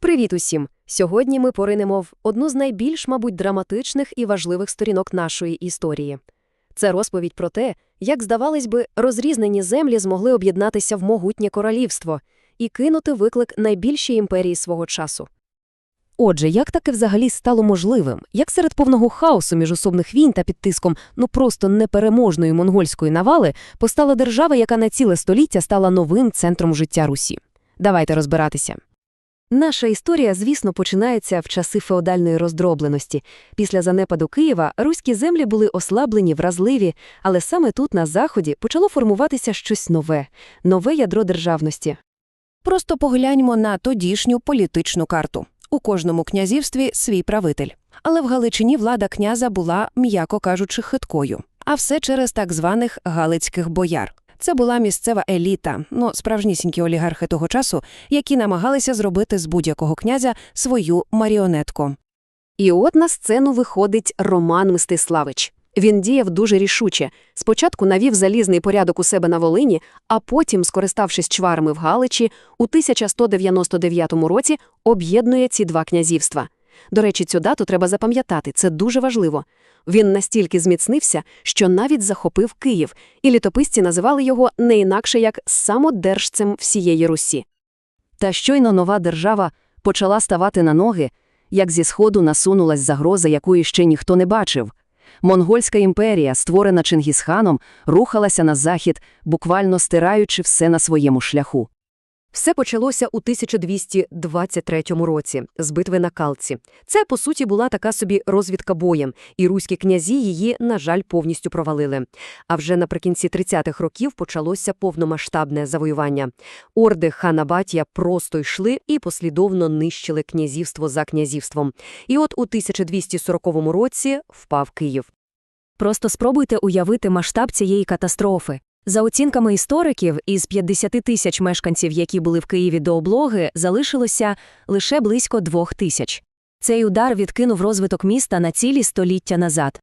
Привіт усім! Сьогодні ми поринемо в одну з найбільш, мабуть, драматичних і важливих сторінок нашої історії. Це розповідь про те, як, здавалось би, розрізнені землі змогли об'єднатися в могутнє королівство і кинути виклик найбільшій імперії свого часу. Отже, як таке взагалі стало можливим? Як серед повного хаосу міжособних війн та під тиском ну просто непереможної монгольської навали постала держава, яка на ціле століття стала новим центром життя Русі? Давайте розбиратися. Наша історія, звісно, починається в часи феодальної роздробленості. Після занепаду Києва руські землі були ослаблені, вразливі, але саме тут, на Заході, почало формуватися щось нове – нове ядро державності. Просто погляньмо на тодішню політичну карту. У кожному князівстві свій правитель. Але в Галичині влада князя була, м'яко кажучи, хиткою. А все через так званих галицьких бояр. Це була місцева еліта, ну, справжнісінькі олігархи того часу, які намагалися зробити з будь-якого князя свою маріонетку. І от на сцену виходить Роман Мстиславич. Він діяв дуже рішуче. Спочатку навів залізний порядок у себе на Волині, а потім, скориставшись чварами в Галичі, у 1199 році об'єднує ці два князівства. До речі, цю дату треба запам'ятати, це дуже важливо. Він настільки зміцнився, що навіть захопив Київ, і літописці називали його не інакше як самодержцем всієї Русі. Та щойно нова держава почала ставати на ноги, як зі сходу насунулась загроза, якої ще ніхто не бачив. Монгольська імперія, створена Чингісханом, рухалася на захід, буквально стираючи все на своєму шляху. Все почалося у 1223 році з битви на Калці. Це, по суті, була така собі розвідка боєм, і руські князі її, на жаль, повністю провалили. А вже наприкінці 30-х років почалося повномасштабне завоювання. Орди хана Батія просто йшли і послідовно нищили князівство за князівством. І от у 1240 році впав Київ. Просто спробуйте уявити масштаб цієї катастрофи. За оцінками істориків, із 50 тисяч мешканців, які були в Києві до облоги, залишилося лише близько двох тисяч. Цей удар відкинув розвиток міста на цілі століття назад.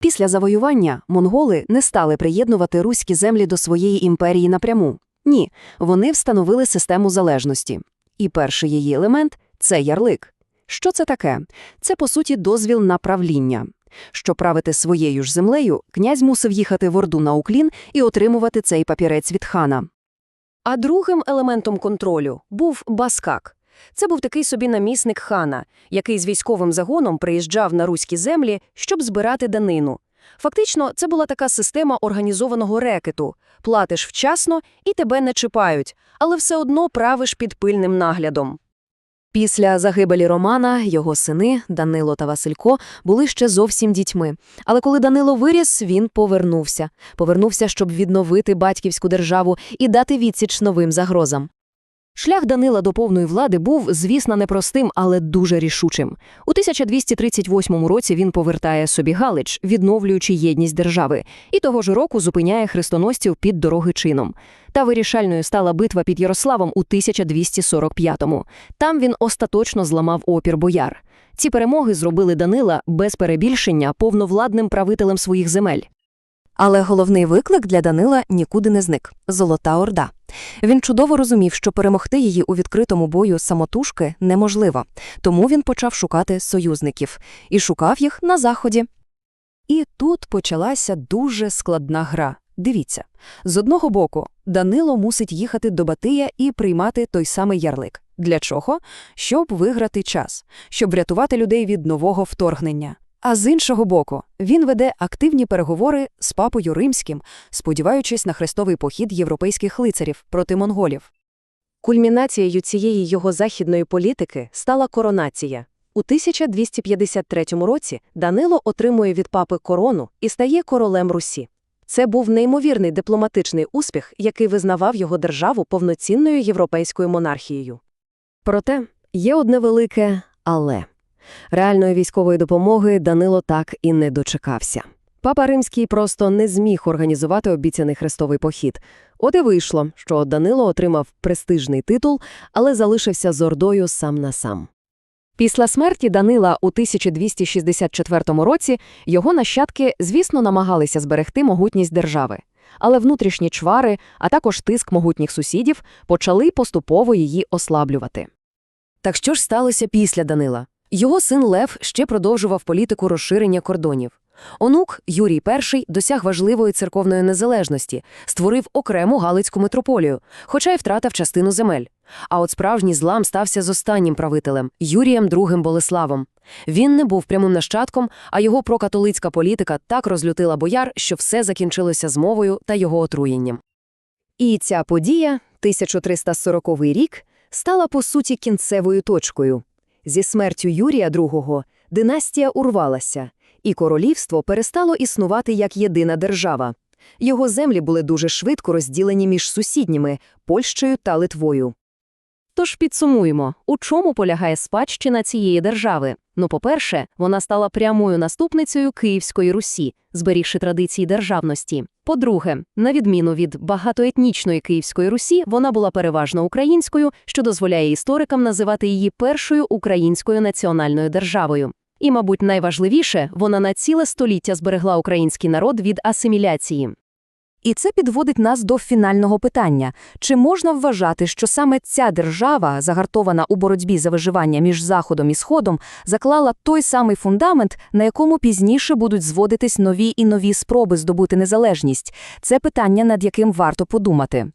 Після завоювання монголи не стали приєднувати руські землі до своєї імперії напряму. Ні, вони встановили систему залежності. І перший її елемент це ярлик. Що це таке? Це, по суті, дозвіл на правління. Щоб правити своєю ж землею, князь мусив їхати в Орду на Уклін і отримувати цей папірець від хана. А другим елементом контролю був баскак. Це був такий собі намісник хана, який з військовим загоном приїжджав на руські землі, щоб збирати данину. Фактично, це була така система організованого рекету. Платиш вчасно і тебе не чіпають, але все одно правиш під пильним наглядом. Після загибелі Романа його сини Данило та Василько були ще зовсім дітьми. Але коли Данило виріс, він повернувся. Повернувся, щоб відновити батьківську державу і дати відсіч новим загрозам. Шлях Данила до повної влади був, звісно, непростим, але дуже рішучим. У 1238 році він повертає собі Галич, відновлюючи єдність держави, і того ж року зупиняє хрестоносців під Дорогичином. Та вирішальною стала битва під Ярославом у 1245-му. Там він остаточно зламав опір бояр. Ці перемоги зробили Данила без перебільшення повновладним правителем своїх земель. Але головний виклик для Данила нікуди не зник – Золота Орда. Він чудово розумів, що перемогти її у відкритому бою самотужки неможливо, тому він почав шукати союзників і шукав їх на Заході. І тут почалася дуже складна гра. Дивіться, з одного боку, Данило мусить їхати до Батия і приймати той самий ярлик. Для чого? Щоб виграти час, щоб врятувати людей від нового вторгнення. А з іншого боку, він веде активні переговори з папою римським, сподіваючись на хрестовий похід європейських лицарів проти монголів. Кульмінацією цієї його західної політики стала коронація. У 1253 році Данило отримує від папи корону і стає королем Русі. Це був неймовірний дипломатичний успіх, який визнавав його державу повноцінною європейською монархією. Проте є одне велике але. Реальної військової допомоги Данило так і не дочекався. Папа Римський просто не зміг організувати обіцяний хрестовий похід. От і вийшло, що Данило отримав престижний титул, але залишився з Ордою сам на сам. Після смерті Данила у 1264 році його нащадки, звісно, намагалися зберегти могутність держави. Але внутрішні чвари, а також тиск могутніх сусідів почали поступово її ослаблювати. Так що ж сталося після Данила? Його син Лев ще продовжував політику розширення кордонів. Онук Юрій І досяг важливої церковної незалежності, створив окрему Галицьку митрополію, хоча й втратив частину земель. А от справжній злам стався з останнім правителем Юрієм II Болеславом. Він не був прямим нащадком, а його прокатолицька політика так розлютила бояр, що все закінчилося змовою та його отруєнням. І ця подія, 1340 рік, стала по суті кінцевою точкою. Зі смертю Юрія II династія урвалася, і королівство перестало існувати як єдина держава. Його землі були дуже швидко розділені між сусідніми – Польщею та Литвою. Тож підсумуємо, у чому полягає спадщина цієї держави. Ну, по-перше, вона стала прямою наступницею Київської Русі, зберігши традиції державності. По-друге, на відміну від багатоетнічної Київської Русі, вона була переважно українською, що дозволяє історикам називати її першою українською національною державою. І, мабуть, найважливіше, вона на ціле століття зберегла український народ від асиміляції. І це підводить нас до фінального питання. Чи можна вважати, що саме ця держава, загартована у боротьбі за виживання між Заходом і Сходом, заклала той самий фундамент, на якому пізніше будуть зводитись нові і нові спроби здобути незалежність? Це питання, над яким варто подумати.